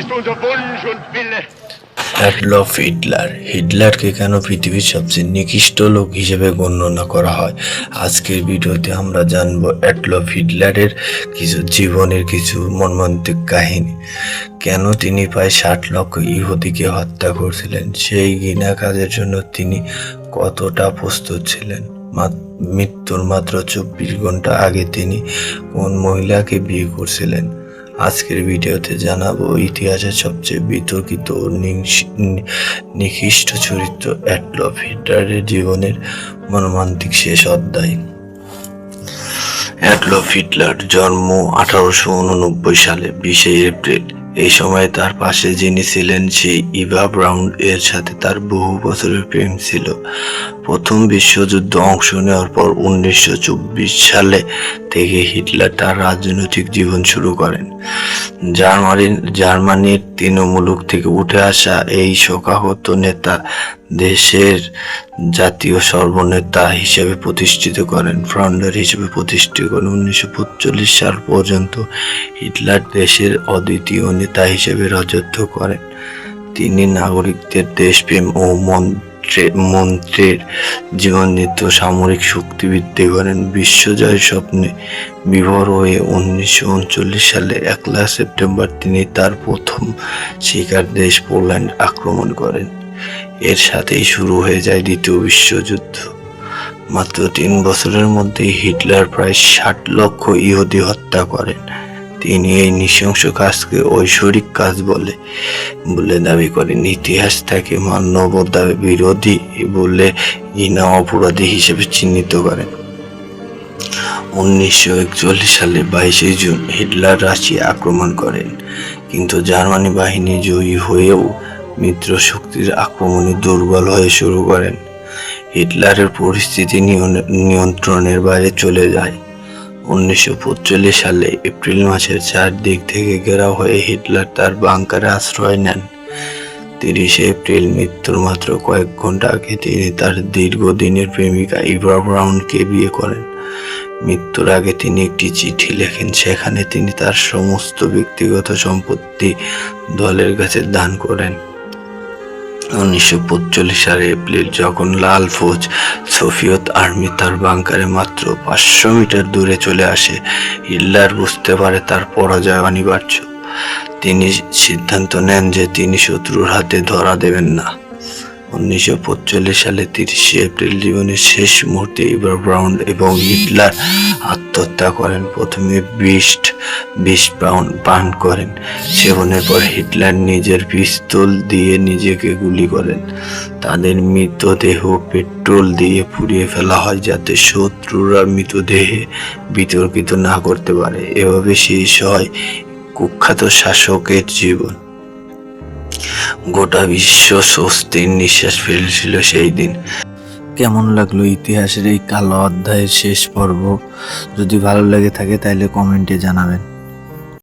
ist unser Wunsch und Wille. Adolf Hitler হিটলারকে কেন পৃথিবীর সবচেয়ে নিকৃষ্ট লোক হিসেবে গণ্যনা করা হয়? আজকের ভিডিওতে আমরা জানব অ্যাডলফ হিটলারের কিছু জীবনের কিছু মর্মান্তিক কাহিনী। কেন তিনি প্রায় ষাট লক্ষ ইহুদিকে হত্যা করছিলেন? সেই ঘৃণা কাজের জন্য তিনি কতটা প্রস্তুত ছিলেন? মাত- মৃত্যুর মাত্র চব্বিশ ঘণ্টা আগে তিনি কোন মহিলাকে বিয়ে করছিলেন? আজকের ভিডিওতে জানাব ইতিহাসের সবচেয়ে বিতর্কিত নিকৃষ্ট চরিত্র অ্যাডলফ হিটলারের জীবনের মর্মান্তিক শেষ অধ্যায়। অ্যাডলফ হিটলার জন্ম আঠারোশো উননব্বই সালে বিশে এপ্রিল। এই সময় তার পাশে যিনি ছিলেন সেই ইভা ব্রাউন, এর সাথে তার বহু বছরের প্রেম ছিল। প্রথম বিশ্বযুদ্ধ অংশ নেওয়ার পর উনিশশো চব্বিশ সালে থেকে হিটলার তার রাজনৈতিক জীবন শুরু করেন। জার্মানির জার্মানির তৃণমূলক থেকে উঠে আসা এই শোকাহত নেতা দেশের জাতীয় সর্বনেতা হিসেবে প্রতিষ্ঠিত করেন। ফ্রাউন্ডার হিসেবে প্রতিষ্ঠিত করেন। উনিশশো পঁয়তাল্লিশ সাল পর্যন্ত হিটলার দেশের অদ্বিতীয় নেতা হিসেবে রাজত্ব করেন। তিনি নাগরিকদের দেশপ্রেম ও মন্ত্রে মন্ত্রের জীবননীত সামরিক শক্তি বৃদ্ধি করেন। বিশ্বজয়ের স্বপ্নে বিভোর হয়ে উনিশশো উনচল্লিশ সালে একলা সেপ্টেম্বর তিনি তার প্রথম শিকার দেশ পোল্যান্ড আক্রমণ করেন। এর সাথেই শুরু হয়ে যায় দ্বিতীয় বিশ্বযুদ্ধ। মাত্র তিন বছরের মধ্যে হিটলার প্রায় ষাট লক্ষ ইহুদি হত্যা করেন। তিনি এই নৃশংস কাজকে ঐশ্বরিক কাজ বলে বলে দাবি করেন। ইতিহাস তাকে মানবতা বিরোধী বলে ঘৃণা অপরাধী হিসেবে চিহ্নিত করেন। উনিশশো একচল্লিশ সালে বাইশে জুন হিটলার রাশিয়া আক্রমণ করেন, কিন্তু জার্মানি বাহিনী জয়ী হয়েও মিত্র শক্তির আক্রমণে দুর্বল হয়ে শুরু করেন। হিটলারের পরিস্থিতি নিয়ন- নিয়ন্ত্রণের বাইরে চলে যায়। উনিশশো পঁয়তাল্লিশ সালে এপ্রিল মাসের চার দিক থেকে ঘেরাও হয়ে হিটলার তার বাংকারে আশ্রয় নেন। তিরিশে এপ্রিল মৃত্যুর মাত্র কয়েক ঘণ্টা আগে তিনি তার দীর্ঘদিনের প্রেমিকা ইভা ব্রাউনকে বিয়ে করেন। মৃত্যুর আগে তিনি একটি চিঠি লেখেন, সেখানে তিনি তার সমস্ত ব্যক্তিগত সম্পত্তি দলের কাছে দান করেন। উনিশশো পঁয়তাল্লিশ সালে এপ্রিল, যখন লাল ফৌজ সোভিয়েত আর্মি তার বাংকারে মাত্র পাঁচশো মিটার দূরে চলে আসে। হিটলার বুঝতে পারে তার পরাজয় অনিবার্য। তিনি সিদ্ধান্ত নেন যে তিনি শত্রুর হাতে ধরা দেবেন না। উনিশশো পঁয়তাল্লিশ সালে তিরিশে এপ্রিল, জীবনের শেষ মুহূর্তে ইবার ব্রাউন এবং হিটলার আত্মহত্যা করেন। প্রথমে বিষ পাউন পান করেন। সেবনের পর হিটলার নিজের পিস্তল দিয়ে নিজেকে গুলি করেন। তাদের মৃতদেহ পেট্রোল দিয়ে পুড়িয়ে ফেলা হয় যাতে শত্রুরা মৃতদেহে বিতর্কিত না করতে পারে। এভাবে শেষ হয় কুখ্যাত শাসকের জীবন। গোটা বিশ্ব স্বস্তির নিঃশ্বাস ফেলেছিল সেই দিন। কেমন লাগল ইতিহাসের এই কালো অধ্যায়ের শেষ পর্ব? যদি ভালো লেগে থাকে তাহলে কমেন্টে জানাবেন।